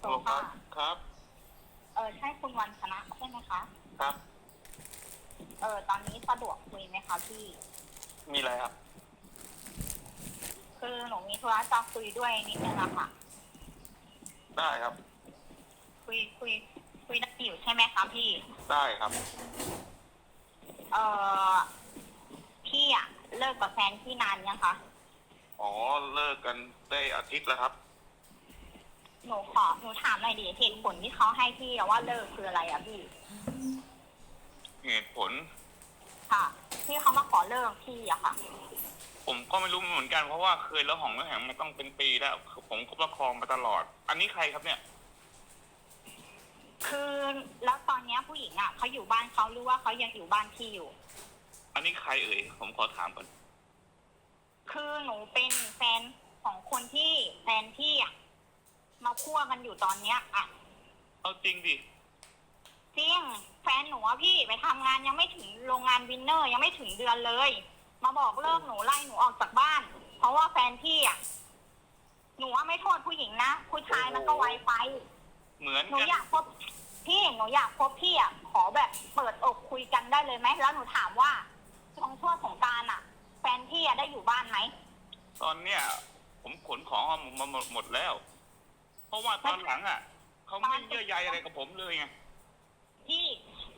โทรค่ะครับ เออใช่คุณวันชนะใช่ไหมคะ ครับ เออตอนนี้สะดวกคุยไหมคะพี่ มีอะไรครับ คือหนูมีธุระจะคุยด้วยนิดนึงอะค่ะ ได้ครับ คุยคุย คุยได้อยู่ใช่ไหมคะพี่ ได้ครับ เออพี่อะเลิกกับแฟนพี่นานยังคะ อ๋อ เลิกกันได้อาทิตย์แล้วครับ หนูขอหนูถามหน่อยดิเหตุผลที่เขาให้พี่อะว่าเลิกคืออะไรอะพี่เหตุผล ค่ะ ที่เขามาขอเลิกพี่อะค่ะ ผมก็ไม่รู้เหมือนกันเพราะว่าเคยแล้วหองแล้วแหงมาต้องเป็นปีแล้วผมก็ประคองมาตลอด อันนี้ใครครับเนี่ย คือแล้วตอนเนี้ยผู้หญิงอะเขาอยู่บ้านเขาหรือว่าเขายังอยู่บ้านพี่อยู่ อันนี้ใครเอ่ยผมขอถามก่อนคือหนูเป็นแฟนของคนที่แฟนพี่อะ มาคั่วกันอยู่ตอนเนี้ยอะเอาจริงดิจริงแฟนหนูอะพี่ไปทำงานยังไม่ถึงโรงงานวินเนอร์ยังไม่ถึงเดือนเลย มาบอกเลิกหนูไล่หนูออกจากบ้าน เพราะว่าแฟนพี่อะหนูว่าไม่โทษผู้หญิงนะผู้ชายมันก็ไวไฟเหมือนหนูกันอยากพบพี่หนูอยากพบพี่อะขอแบบเปิดอกคุยกันได้เลยไหมแล้วหนูถามว่าช่วงช่วงสงกรารอะแฟนพี่อะได้อยู่บ้านไหมตอนเนี้ย ผมขนของมาหมดหมดแล้ว เพราะว่าตอนหลังอะเขาไม่เยื่อใยอะไรกับผมเลยไงพี่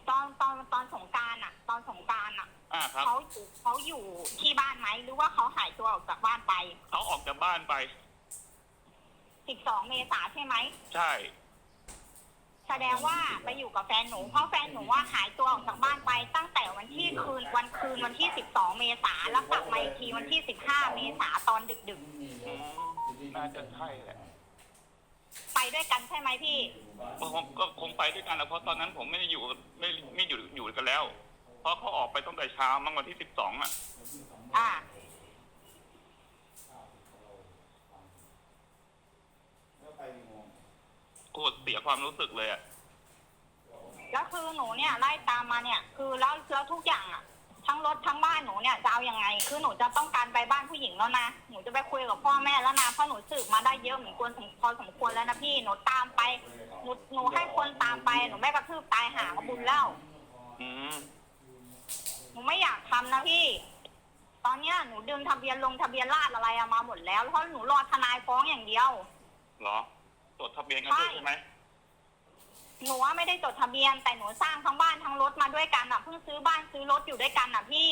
ตอนตอนตอนสงกรารอะตอนสงกรารอะอ่าครับเขาอยู่เขาอยู่ที่บ้านไหมหรือว่าเขาหายตัวออกจากบ้านไปเขาออกจากบ้านไป12เมษาใช่ไหมใช่ แสดงว่าไปอยู่กับแฟนหนูเพราะแฟนหนูว่าหายตัวออกจากบ้านไป ตั้งแต่วันที่คืนวันคืนวันที่12เมษาแล้วกลับมาอีกทีวันที่15เมษาตอนดึกอืมน่าจะใช่แหละๆไป ด้วยกันใช่ไหมพี่ ก็คงก็คงไปด้วยกันแหละเพราะตอนนั้นผมไม่ได้อยู่ไม่ไม่อยู่อยู่กันแล้ว เพราะเขาออกไปตั้งแต่เช้ามั้งวันที่สิบสองอะ อ่า โคตรเสียความรู้สึกเลยอะ แล้วคือหนูเนี่ยไล่ตามมาเนี่ย คือแล้วแล้วทุกอย่างอะ ทั้งรถทั้งบ้านหนูเนี่ยจะเอาอยัางไง คือหนูจะต้องการไปบ้านผู้หญิงแล้วนะ หนูจะไปคุยกับพ่อแม่แล้วนะ เพราะหนูสืบมาได้เยอะเหมือนควรสมพอสมควรแล้วนะพี่ หนูตามไป หนูหนูให้คนตามไป หนูไม่กระทืบตายหาก็บุญแล้ว อืมหนูไม่อยากทำนะพี่ ตอนเนี้ยหนูดึงทะเบียนลงทะเบียนราษฎร์อะไรอะมาหมดแล้ว เพราะหนูรอทนายฟ้องอย่างเดียว เหรอจดทะเบียนกันด้วยใช่ใช่ไหม หนูว่าไม่ได้จดทะเบียน แต่หนูสร้างทั้งบ้านทั้งรถมาด้วยกันอะเพิ่งซื้อบ้านซื้อรถอยู่ด้วยกันอะพี่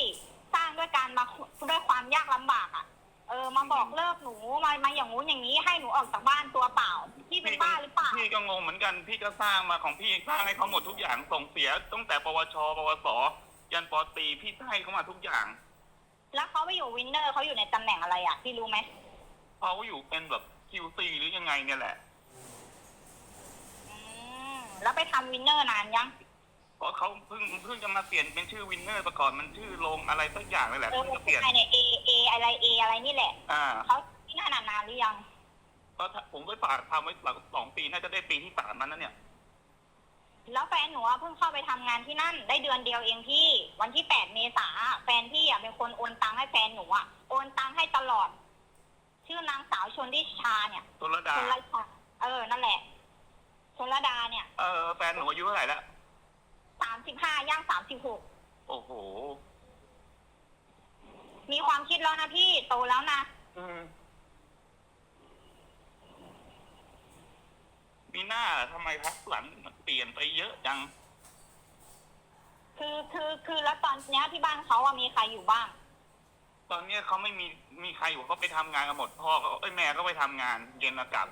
สร้างด้วยกันมาด้วยความยากลำบากอะเออมาบอกเลิกหนูมามาอย่างงู้นอย่างนี้ให้หนูออกจากบ้านตัวเปล่า พี่เป็นบ้าหรือเปล่า พี่ก็งงเหมือนกันพี่ก็สร้างมาของพี่สร้างให้เขาหมดทุกอย่างส่งเสียตั้งแต่ปวช ปวส ยันปตรีพี่ให้เขามาทุกอย่าง แล้วเขาไปอยู่วินเนอร์เขาอยู่ในตำแหน่งอะไรอะพี่รู้ไหมเขาอยู่เป็นแบบ QC หรือยังไงเนี่ยแหละอืม แล้วไปทำวินเนอร์นานยัง เพราะเขาเพิ่งเพิ่งจะมาเปลี่ยนเป็นชื่อวินเนอร์แต่ก่อนมันชื่อโรงอะไรสักอย่างเลยแหละเออเพิ่งจะเปลี่ยนภายในเอเออะไรเออะไรนี่แหละอ่าเขาที่นั่นนะนานหรือยัง ก็ถ้าผมไปฝากทำไว้หลักสองปีน่าจะได้ปีที่สามนั้นนะเนี่ย แล้วแฟนหนูอะเพิ่งเข้าไปทำงานที่นั่น ได้เดือนเดียวเองพี่ วันที่แปดเมษาแฟนพี่อะเป็นคนโอนตังค์ให้แฟนหนูอะโอนตังค์ให้ตลอด ชื่อนางสาวชนทิชาเนี่ย ตุลดา ชนลชาเออนั่นแหละ ชนระดาเนี่ยเออแฟนหนูอายุเท่าไหร่แล้วสามสิบห้าย่างสามสิบหกโอ้โห มีความคิดแล้วนะพี่โตแล้วนะอืมมีหน้าทำไมพักหลังมันเปลี่ยนไปเยอะจัง คือคือคือแล้วตอนเนี้ยที่บ้านเขาอะมีใครอยู่บ้าง ตอนเนี้ยเขาไม่มีมีใครอยู่เขาไปทำงานกันหมดพ่อก็เอ้ยแม่ก็ไปทำงาน เย็นมากลับ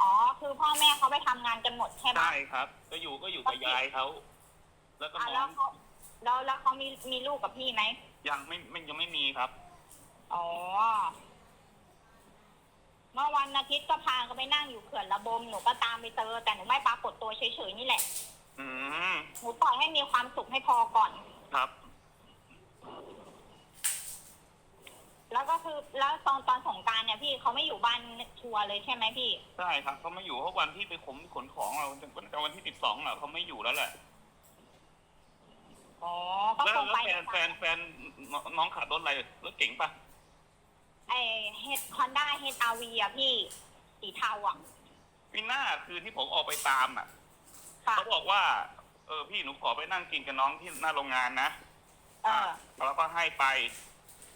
อ๋อ คือพ่อแม่เขาไปทำงานกันหมดใช่ไหมใช่ครับ ก็อยู่ก็อยู่กับยายเขาแล้วก็อะน้แล้อวงเขาแล้วแล้วเขามีมีลูกกับพี่ไหมยังไม่ไม่ยังไม่มีครับ อ๋อเมื่อวันอาทิตย์ก็พากันไปนั่งอยู่เขื่อนระบมหนูก็ตามไปเจอแต่หนูไม่ปรากฏตัวเฉยๆนี่แหละอืมหนูปล่อยให้มีความสุขให้พอก่อน ครับ แล้วก็คือแล้วตอนตอนสงกรารเนี่ยพี่เขาไม่อยู่บ้านชัวร์เลยใช่ไหมพี่ ใช่ครับเขาไม่อยู่เพราะวันที่ไปขนขนของเราแต่วันที่สิบสองเราเขาไม่อยู่แล้วแหละอ๋อ ก็แล้วคงแล้วไปแฟนแฟนแฟนน้องขับรถอะไรรถเก๋งปะไอเฮดคอนด้าชรอาวีอะพี่สีเทาอะปีหน้าคืนที่ผมออกไปตามอะค่ะ เขาบอกว่าเออพี่หนูขอไปนั่งกินกับน้องที่หน้าโรงงานนะเออ แล้วก็ให้ไป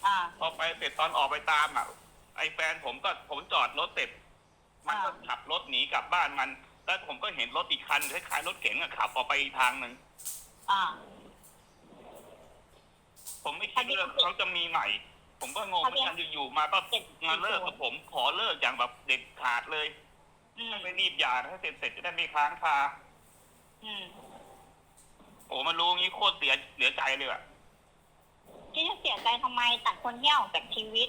อ่า พอไปเสร็จตอนออกไปตามอะ ไอ้แฟนผมก็ผมจอดรถเสร็จ มันก็อ่า ขับรถหนีกลับบ้านมัน แล้วผมก็เห็นรถอีกคันคล้ายๆรถเก๋งอะขับออกไปอีกทางหนึ่งอ่า ผมไม่คิดว่าเขาจะมีใหม่ ผมก็งงเหมือนกันอยู่ๆมาก็มาเลิกกับผมขอเลิกอย่างแบบเด็ดขาดเลยอืมไม่รีบหย่าให้เสร็จเสร็จจะได้ไม่ค้างคาอืมโอ้มันรู้งี้โคตรเสียเสียใจเลยอะ พี่จะเสียใจทำไมตัดคนเที่ยวออกจากชีวิต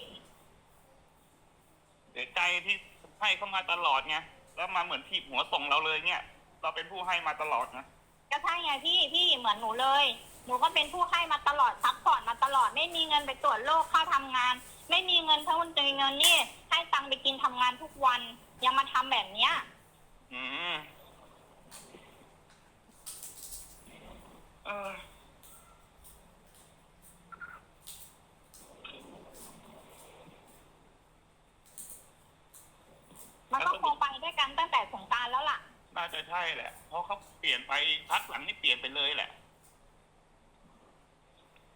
เสียใจที่ให้เขามาตลอดไงแล้วมาเหมือนทีบหัวส่งเราเลยเนี่ย เราเป็นผู้ให้มาตลอดนะก็ใช่ไงพี่พี่เหมือนหนูเลย หนูก็เป็นผู้ให้มาตลอดซัพพอร์ตมาตลอด ไม่มีเงินไปตรวจโรคเข้าทำงาน ไม่มีเงินทั้งวันเงินนี่ ให้ตังค์ไปกินทำงานทุกวัน ยังมาทำแบบเนี้ย อืมเออ มันก็คงไปด้วยกันตั้งแต่สงกรารแล้วล่ะ น่า จะใช่แหละ เพราะเขาเปลี่ยนไปพักหลังนี่เปลี่ยนไปเลยแหละ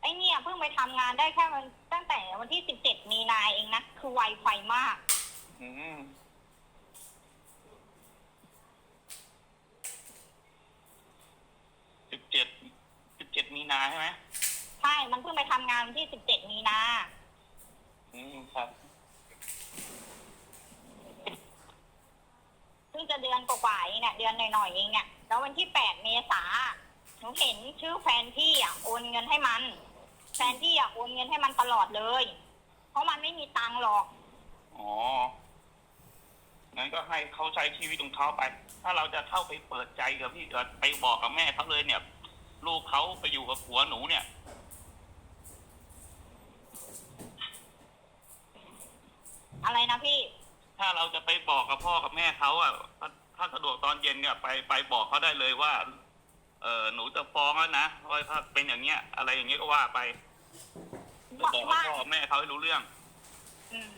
ไอเนี่ยเพิ่งไปทำงานได้แค่วันตั้งแต่วันที่สิบเจ็ดมีนาเองนะ คือไวไฟมาก อืมสิบเจ็ดสิบเจ็ดมีนาใช่ไหมใช่ มันเพิ่งไปทำงานวันที่สิบเจ็ดมีนา อืมครับ เพิ่ง จะเดือนกว่าๆเองเนี่ยเดือนหน่อยๆเองเนี่ยแล้ววันที่แปดเมษาหนูเห็นชื่อแฟนพี่อะโอนเงินให้มัน แฟนพี่อะโอนเงินให้มันตลอดเลย เพราะมันไม่มีตังค์หรอก อ๋อ งั้นก็ให้เขาใช้ชีวิตของเขาไป ถ้าเราจะเข้าไปเปิดใจกับพี่เอิร์ธไปบอกกับแม่เขาเลยเนี่ย ลูกเขาไปอยู่กับผัวหนูเนี่ย อะไรนะพี่ ถ้าเราจะไปบอกกับพ่อกับแม่เขาอะถ้าถ้าสะดวกตอนเย็นเนี่ยไปไปบอกเขาได้เลยว่า เออหนูจะฟ้องแล้วนะว่าถ้าเป็นอย่างเงี้ย อะไรอย่างเงี้ยก็ว่าไปบอกกับว่าพ่อกับแม่เขาให้รู้เรื่อง อืม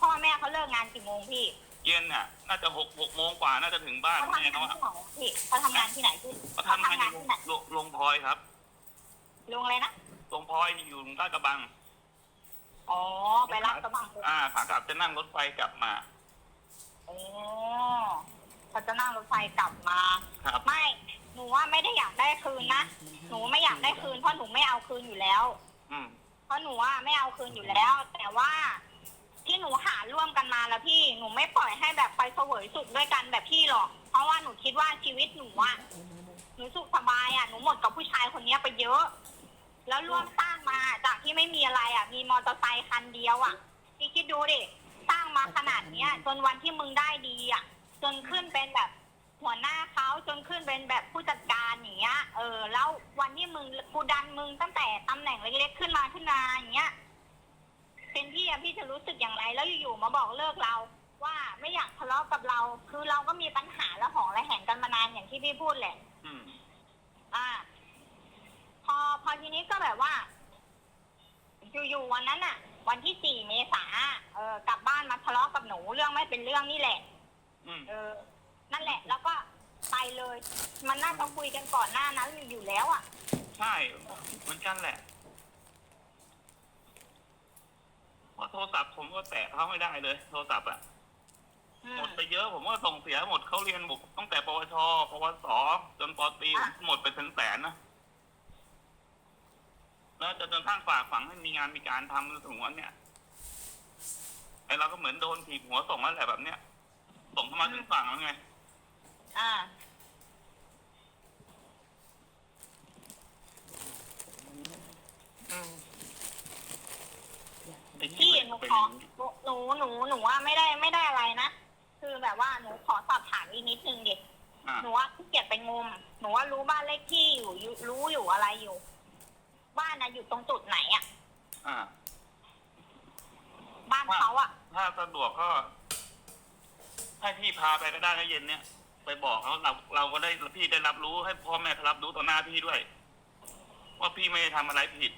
พ่อแม่เขาเลิกงานกี่โมงพี่เย็นน่ะ น่าจะหกหกโมงกว่าน่าจะถึงบ้านเขาแม่ทำงานเขาอะที่ไหนพี่เขาทำงานที่ไหนพี่เขาเขาทำงานทำงานอยู่ที่ไหนโรงโรงพลอยครับลุงเลยนะโรงพลอยอยู่ลาดกระบัง อ๋อไปรับกระบัง อ่าขากลับจะนั่งรถไฟกลับมา อ๋อเขาจะนั่งรถไฟกลับมา ครับ ไม่ หนูว่าไม่ได้อยากได้คืนนะ หนูไม่อยากได้คืนเพราะหนูไม่เอาคืนอยู่แล้ว อืม เพราะหนูว่าไม่เอาคืนอยู่แล้ว แต่ว่าที่หนูหาร่วมกันมาแล้วพี่หนูไม่ปล่อยให้แบบไปเสวยสุขด้วยกันแบบพี่หรอกเพราะว่าหนูคิดว่าชีวิตหนูอะหนูสุขสบายอะหนูหมดกับผู้ชายคนเนี้ยไปเยอะ แล้วร่วมสร้างมาจากที่ไม่มีอะไรอะมีมอเตอร์ไซค์คันเดียวอะพี่คิดดูดิ สร้างมาขนาดเนี้ย จนวันที่มึงได้ดีอะจนขึ้นเป็นแบบหัวหน้าเขาจนขึ้นเป็นแบบผู้จัดการอย่างเงี้ย เออ แล้ววันที่มึงกูดันมึงตั้งแต่ตำแหน่งเล็กๆขึ้นมาขึ้นมาอย่างเงี้ย เป็นพี่อะพี่จะรู้สึกอย่างไร แล้วอยู่ๆมาบอกเลิกเรา ว่าไม่อยากทะเลาะกับเรา คือเราก็มีปัญหาและหองและแหงกันมานานอย่างที่พี่พูดแหละ อืม อ่า พอพอทีนี้ก็แบบว่า อยู่ๆวันนั้นอะ วันที่สี่เมษาเออกลับบ้านมาทะเลาะกับหนูเรื่องไม่เป็นเรื่องนี่แหละ อืมเออ นั่นแหละ แล้วก็ไปเลย มันน่าจะคุยกันก่อนหน้านั้นอยู่แล้วอะ ใช่เหมือนกันแหละเพราะโทรศัพท์ผมก็แตะเขาไม่ได้เลย โทรศัพท์อะอืหมมดไปเยอะ ผมก็ส่งเสียหมดเขาเรียนบุกตั้งแต่ปวชปวสจนปตรีอะหมดไปถึงแสนนะ แล้วจะจนทั้งฝากฝังให้มีงานมีการทำถึงวันเนี้ยไอเราก็เหมือนโดนถีบหัวส่งนั่นแหละแบบเนี้ยส่งเข้ามาถึงฝั่งแล้วไง อ่าไอ้พี่ที่หนูเป็นขอหนูหนูหนูว่าไม่ได้ไม่ได้อะไรนะคือแบบว่าหนูขอสอบถามอีกนิดนึงดิอะหนูว่าขี้เกียจไปงม หนูว่ารู้บ้านเลขที่อยู่อยู่รู้อยู่อะไรอยู่ บ้านนะอยู่ตรงจุดไหนอะอ่า บ้านเขาอะถ้าสะดวกก็ให้พี่พาไปก็ได้นะเย็นเนี้ยไปบอกเขาเราเราก็ได้พี่ได้รับรู้ให้พ่อแม่เขารับรู้ต่อหน้าพี่ด้วย ว่าพี่ไม่ได้ทำอะไรผิด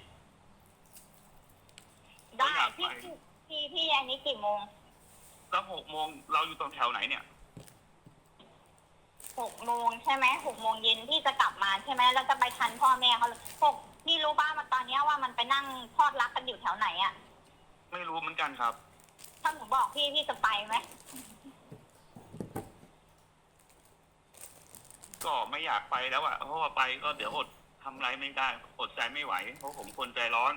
ได้อยากไปพี่ พี่พี่อันนี้กี่โมงแล้วหกโมงเราอยู่ตรงแถวไหนเนี่ย หกโมงใช่ไหมหกโมงเย็นพี่จะกลับมาใช่ไหมแล้วจะไปทันพ่อแม่เขาเลยหก พี่รู้บ้างมาตอนเนี้ยว่ามันไปนั่งทอดรักกันอยู่แถวไหนอะไม่รู้เหมือนกันครับ ถ้าหนูบอกพี่พี่จะไปไหมก็ไม่อยากไปแล้วอะเพราะว่าไปก็เดี๋ยวอดทำอะไรไม่ได้อดใจไม่ไหว เพราะผมคนใจร้อน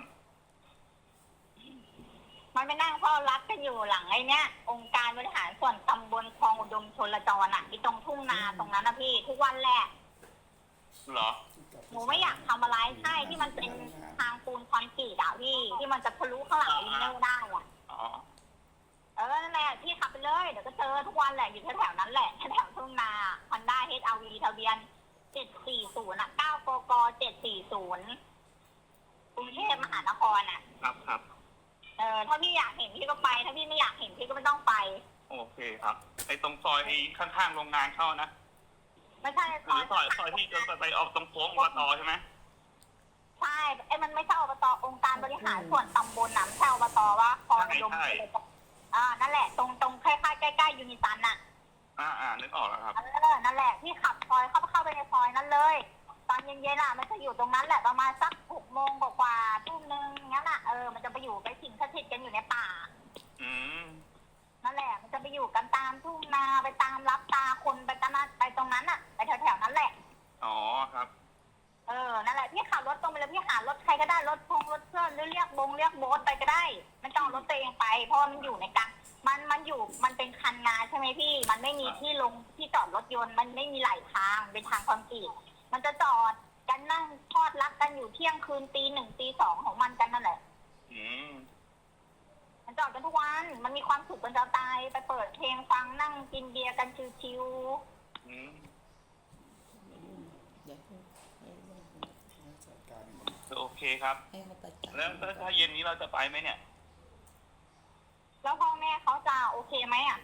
มันไปนั่งทอดรักกันอยู่หลังไอ้เนี้ยองค์การบริหารส่วนตำบลคลองอุดมชลจรอะที่ตรงทุ่งนาตรงนั้นนะพี่ทุกวันแหละ เหรอ หนูไม่อยากทำอะไรใช่ที่มันเป็นทางปูนคอนกรีตอะพี่ ที่มันจะทะลุข้างหลังวินเนอร์ได้อะอ๋อเออนั่นแหละพี่ขับไปเลยเดี๋ยวก็เจอทุกวันแหละอยู่แถวๆนั้นแหละแถวๆทุ่งนาฮอนด้าเฮดอาวีทะเบียนเจ็ดสี่ศูนย์อะเก้ากกเจ็ดสี่ศูนย์กรุงเทพมหานครอะครับครับ เออถ้าพี่อยากเห็นพี่ก็ไป ถ้าพี่ไม่อยากเห็นพี่ก็ไม่ต้องไป โอเคครับไอ้ตรงซอยไอ้ข้างๆโรงงานเข้านะ ไม่ใช่หรือซอยซอยที่จะไปออกตรงโค้งอบตใช่ไหมใช่ไอ้มันไม่ใช่อบตองค์การบริหารส่วนตำบลน่ะไม่ใช่อบตว่าคลองอุดมชลจรอ่านั่นแหละ ตรงตรงคล้ายๆใกล้ๆยูนิตันน่ะอ่าอ่านึกออกแล้วครับ เออนั่นแหละที่ขับซอยเข้าเข้าไปในซอยนั้นเลย ตอนเย็นๆอะมันจะอยู่ตรงนั้นแหละประมาณสักหกโมงกว่าๆทุ่มนึงงั้นอะเออมันจะไปอยู่ไปสิงสถิตกันอยู่ในป่า อืมนั่นแหละมันจะไปอยู่กันตามทุ่งนาไปตามรับตาคนไปตามนั้นไปตรงนั้นอะไปแถ วๆนั้นแหละ อ๋อครับ เออ นั่นแหละพี่ขับรถตรงไปเลยพี่หารถใครก็ได้รถพงรถเพื่อนหรือเรียกบงเรียกโบ๊ทไปก็ได้ไม่ต้องเอารถตัวเองไป เพราะว่ามันอยู่ในกลางมันมันอยู่มันเป็นคันนาใช่ไหมพี่ มันไม่มีที่ลงที่จอดรถยนต์มันไม่มีไหลทางเป็นทางคอนกรีตมันจะจอดกันนั่งทอดรักกันอยู่เที่ยงคืนตีหนึ่งตีสองของมันกันนั่นแหละ อืมมันจอดกันทุกวัน มันมีความสุขกันจะตาย ไปเปิดเพลงฟังนั่งกินเบียร์กันชิวอืมเดี๋ยวให้ให้จัดการโอเคครับ ให้เขาจัดการแล้วถ้าเย็นนี้เราจะไปไหมเนี่ยๆแล้วพ่อแม่เขาจะโอเคไหมอะ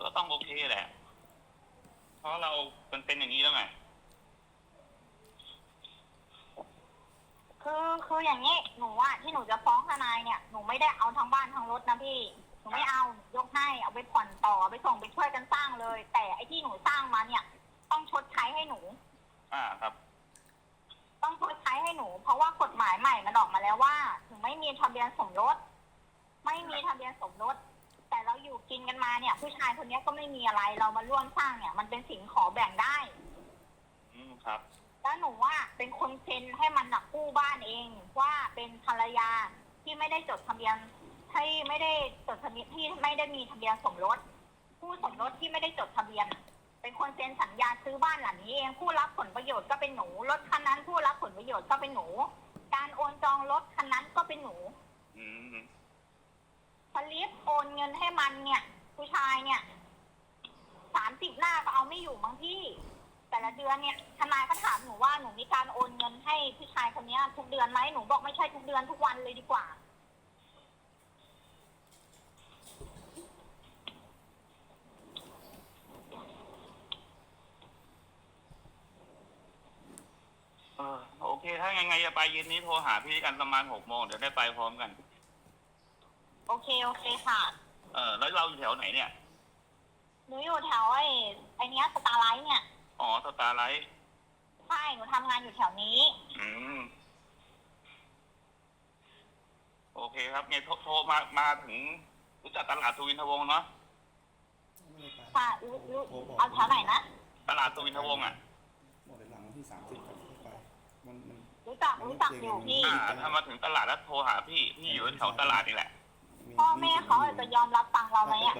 ก็ต้องโอเคแหละ เพราะเราเป็นเป็นอย่างนี้แล้วไง คือคืออย่างนี้หนูอะที่หนูจะฟ้องทนายเนี่ยหนูไม่ได้เอาทั้งบ้านทั้งรถนะพี่หนูไม่เอายกให้เอาไปผ่อนต่อเอาไปส่งไปช่วยกันสร้างเลย แต่ไอ้ที่หนูสร้างมาเนี่ย ต้องชดใช้ให้หนู อ่าครับ ต้องชดใช้ให้หนู เพราะว่ากฎหมายใหม่มันออกมาแล้วว่าถึงไม่มีทะเบียนสมรส ไม่มีทะเบียนสมรส แต่เราอยู่กินกันมาเนี่ย ผู้ชายคนเนี้ยก็ไม่มีอะไรเรามาร่วมสร้างเนี่ย มันเป็นสินขอแบ่งได้ อืมครับ แล้วหนูว่าเป็นคนเซ็นให้มันน่ะกู้บ้านเอง ว่าเป็นภรรยาที่ไม่ได้จดทะเบียนที่ไม่ได้จดทะเบียนที่ไม่ได้มีทะเบียนสมรส ผู้สมรสที่ไม่ได้จดทะเบียน เป็นคนเซ็นสัญญาซื้อบ้านหลังนี้เองผู้รับผลประโยชน์ก็เป็นหนูรถคันนั้นผู้รับผลประโยชน์ก็เป็นหนู การโอนจองรถคันนั้นก็เป็นหนูอืมพอลิฟโอนเงินให้มันเนี่ย ผู้ชายเนี่ยสามสิบหน้าก็เอาไม่อยู่บางที่ แต่ละเดือนเนี่ยทนายก็ถามหนูว่าหนูมีการโอนเงินให้ผู้ชายคนเนี้ยทุกเดือนไหมหนูบอกไม่ใช่ทุกเดือนทุกวันเลยดีกว่า เออโอเค ถ้ายังไงจะไปเย็นนี้โทรหาพี่กันประมาณหกโมงเดี๋ยวได้ไปพร้อมกัน โอเคโอเคค่ะ เออแล้วเราอยู่แถวไหนเนี่ย หนูอยู่แถวไอ้ไอเนี้ยสตาร์ไลท์เนี่ย อ๋อสตาร์ไลท์ใช่ หนูทำงานอยู่แถวนี้ อืม โอเคครับไงโทรโทรมามาถึงรู้จักตลาดสุวินทวงศ์เนาะไม่ได้ไปค่ะรู้รู้เอาแถวไหนนะ ตลาดสุวินทวงศ์อะ หมดในหลังวันที่สามสิบครับไป มันมัน รู้จักรู้จักอยู่พี่ อ่าถ้ามาถึงตลาดแล้วโทรหาพี่ พี่อยู่แถวตลาดนี่แหละ พ่อแม่เขาอาจจะยอมรับฟังเราไหมอะ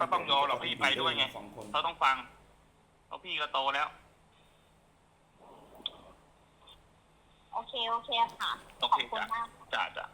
ก็ต้องยอมหรอกพี่ไปด้วยไง สองคนเขาต้องฟังเพราะพี่ก็โตแล้ว โอเค โอเคค่ะโอขอเคบคุณจ้ะมาก จ้าจ้า